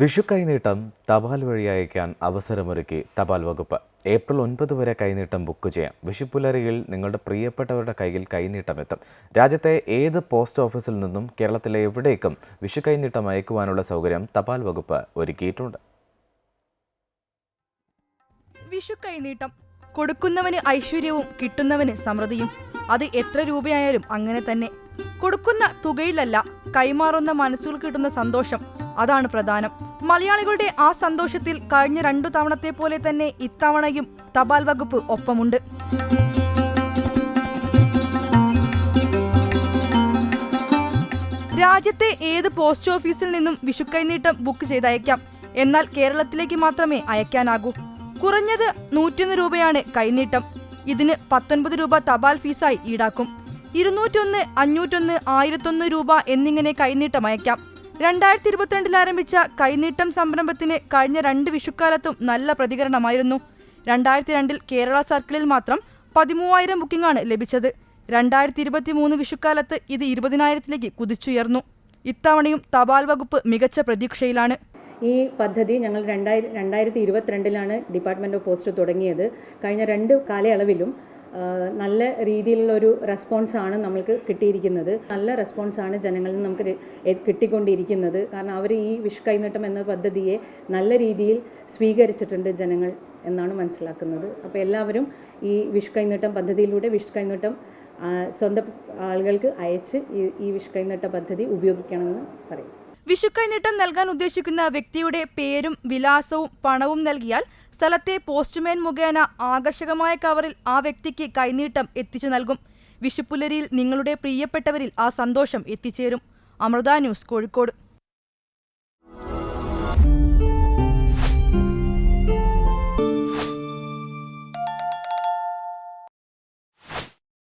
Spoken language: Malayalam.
വിഷു കൈനീട്ടം തപാൽ വഴി അയക്കാൻ അവസരമൊരുക്കി തപാൽ വകുപ്പ്. ഏപ്രിൽ ഒൻപത് വരെ കൈനീട്ടം ബുക്ക് ചെയ്യാം. വിഷുപ്പുലരിയിൽ നിങ്ങളുടെ പ്രിയപ്പെട്ടവരുടെ കയ്യിൽ കൈനീട്ടം എത്തും രാജ്യത്തെ ഏത് പോസ്റ്റ് ഓഫീസിൽ നിന്നും കേരളത്തിലെ എവിടേക്കും വിഷു കൈനീട്ടം അയക്കുവാനുള്ള സൗകര്യം തപാൽ വകുപ്പ് ഒരുക്കിയിട്ടുണ്ട്. വിഷു കൈനീട്ടം കൊടുക്കുന്നവന് ഐശ്വര്യവും കിട്ടുന്നവന് സമൃദ്ധിയും. അത് എത്ര രൂപയായാലും അങ്ങനെ തന്നെ. കൊടുക്കുന്ന തുകയിലല്ല കൈമാറുന്ന മനസ്സുകൾ കിട്ടുന്ന സന്തോഷം അതാണ് പ്രധാനം. മലയാളികളുടെ ആ സന്തോഷത്തിൽ കഴിഞ്ഞ രണ്ടു തവണത്തെ പോലെ തന്നെ ഇത്തവണയും തപാൽ വകുപ്പ് ഒപ്പമുണ്ട്. രാജ്യത്തെ ഏത് പോസ്റ്റ് ഓഫീസിൽ നിന്നും വിഷു കൈനീട്ടം ബുക്ക് ചെയ്തയക്കാം. എന്നാൽ കേരളത്തിലേക്ക് മാത്രമേ അയക്കാനാകൂ. കുറഞ്ഞത് നൂറ്റൊന്ന് രൂപയാണ് കൈനീട്ടം. ഇതിന് പത്തൊൻപത് രൂപ തപാൽ ഫീസായി ഈടാക്കും. ഇരുന്നൂറ്റൊന്ന് അഞ്ഞൂറ്റൊന്ന് ആയിരത്തൊന്ന് രൂപ എന്നിങ്ങനെ കൈനീട്ടം അയക്കാം. രണ്ടായിരത്തി ഇരുപത്തിരണ്ടിൽ ആരംഭിച്ച കൈനീട്ടം സംരംഭത്തിന് കഴിഞ്ഞ രണ്ട് വിഷുക്കാലത്തും നല്ല പ്രതികരണമായിരുന്നു. രണ്ടായിരത്തി രണ്ടിൽ കേരള സർക്കിളിൽ മാത്രം പതിമൂവായിരം ബുക്കിംഗാണ് ലഭിച്ചത്. രണ്ടായിരത്തി ഇരുപത്തി മൂന്ന് വിഷുക്കാലത്ത് ഇത് ഇരുപതിനായിരത്തിലേക്ക് കുതിച്ചുയർന്നു. ഇത്തവണയും തപാൽ വകുപ്പ് മികച്ച പ്രതീക്ഷയിലാണ്. ഈ പദ്ധതി ഞങ്ങൾ രണ്ടായിരം രണ്ടായിരത്തി ഇരുപത്തിരണ്ടിലാണ് ഡിപ്പാർട്ട്മെന്റ് ഓഫ് പോസ്റ്റ് തുടങ്ങിയത്. കഴിഞ്ഞ രണ്ട് കാലയളവിലും നല്ല രീതിയിലുള്ള ഒരു റെസ്പോൺസാണ് നമ്മൾക്ക് കിട്ടിയിരിക്കുന്നത്. നല്ല റെസ്പോൺസാണ് ജനങ്ങളിൽ നിന്ന് നമുക്ക് കിട്ടിക്കൊണ്ടിരിക്കുന്നത്. കാരണം അവർ ഈ വിഷ് കൈനീട്ടം എന്ന പദ്ധതിയെ നല്ല രീതിയിൽ സ്വീകരിച്ചിട്ടുണ്ട് ജനങ്ങൾ എന്നാണ് മനസ്സിലാക്കുന്നത്. അപ്പോൾ എല്ലാവരും ഈ വിഷ് കൈനീട്ടം പദ്ധതിയിലൂടെ വിഷ് കൈനീട്ടം സ്വന്തം ആളുകൾക്ക് അയച്ച് ഈ ഈ വിഷ് കൈനീട്ട പദ്ധതി ഉപയോഗിക്കണമെന്ന് പറയും. വിഷുക്കൈനീട്ടം നൽകാൻ ഉദ്ദേശിക്കുന്ന വ്യക്തിയുടെ പേരും വിലാസവും പണവും നൽകിയാൽ സ്ഥലത്തെ പോസ്റ്റ്മാൻ മുഖേന ആകർഷകമായ കവറിൽ ആ വ്യക്തിക്ക് കൈനീട്ടം എത്തിച്ചു നൽകും. വിഷുപ്പുലരിയിൽ നിങ്ങളുടെ പ്രിയപ്പെട്ടവരിൽ ആ സന്തോഷം എത്തിച്ചേരും. അമൃത ന്യൂസ് കോഴിക്കോട്.